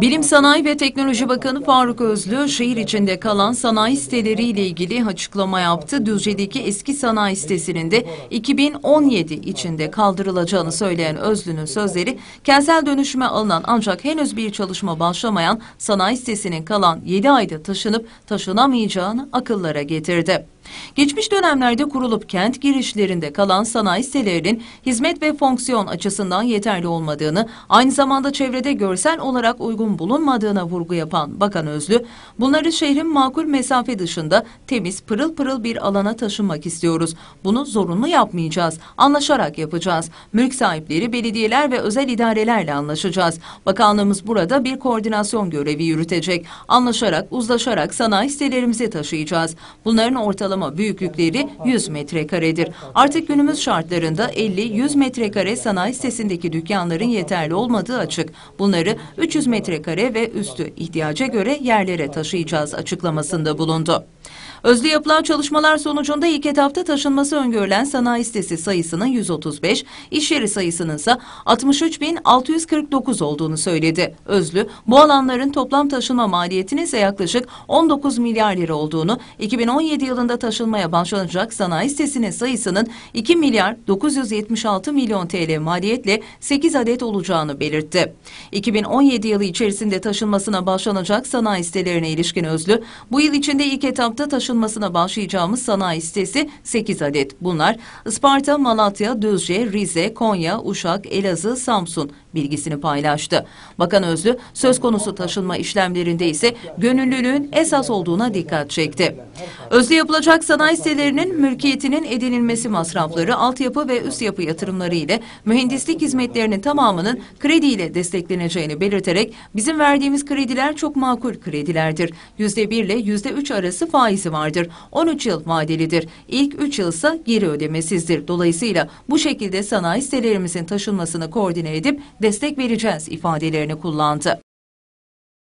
Bilim Sanayi ve Teknoloji Bakanı Faruk Özlü, şehir içinde kalan sanayi siteleriyle ilgili açıklama yaptı. Düzce'deki eski sanayi sitesinin de 2017 içinde kaldırılacağını söyleyen Özlü'nün sözleri, kentsel dönüşüme alınan ancak henüz bir çalışma başlamayan sanayi sitesinin kalan 7 ayda taşınıp taşınamayacağını akıllara getirdi. Geçmiş dönemlerde kurulup kent girişlerinde kalan sanayi sitelerinin hizmet ve fonksiyon açısından yeterli olmadığını, aynı zamanda çevrede görsel olarak uygun bulunmadığına vurgu yapan Bakan Özlü, bunları şehrin makul mesafe dışında temiz, pırıl pırıl bir alana taşınmak istiyoruz. Bunu zorunlu yapmayacağız, anlaşarak yapacağız. Mülk sahipleri, belediyeler ve özel idarelerle anlaşacağız. Bakanlığımız burada bir koordinasyon görevi yürütecek. Anlaşarak, uzlaşarak sanayi sitelerimizi taşıyacağız. Bunların ortalama büyüklükleri 100 metrekaredir. Artık günümüz şartlarında 50-100 metrekare sanayi sitesindeki dükkanların yeterli olmadığı açık. Bunları 300 metrekare ve üstü ihtiyaca göre yerlere taşıyacağız açıklamasında bulundu. Özlü yapılan çalışmalar sonucunda ilk etapta taşınması öngörülen sanayi sitesi sayısının 135, iş yeri sayısının ise 63.649 olduğunu söyledi. Özlü, bu alanların toplam taşınma maliyetinin ise yaklaşık 19 milyar lira olduğunu, 2017 yılında taşınmaya başlanacak sanayi sitesinin sayısının 2 milyar 976 milyon TL maliyetle 8 adet olacağını belirtti. 2017 yılı içerisinde taşınmasına başlanacak sanayi sitelerine ilişkin Özlü, bu yıl içinde ilk etapta taşınmasına başlayacağımız sanayi sitesi 8 adet. Bunlar Isparta, Malatya, Düzce, Rize, Konya, Uşak, Elazığ, Samsun bilgisini paylaştı. Bakan Özlü söz konusu taşınma işlemlerinde ise gönüllülüğün esas olduğuna dikkat çekti. Özlü yapılacak sanayi sitelerinin mülkiyetinin edinilmesi masrafları, altyapı ve üst yapı yatırımları ile mühendislik hizmetlerinin tamamının krediyle destekleneceğini belirterek bizim verdiğimiz krediler çok makul kredilerdir. %1 ile %3 arası faizi vardır. 13 yıl vadelidir. İlk 3 yıl ise geri ödemesizdir. Dolayısıyla bu şekilde sanayi sitelerimizin taşınmasını koordine edip destek vereceğiz ifadelerini kullandı.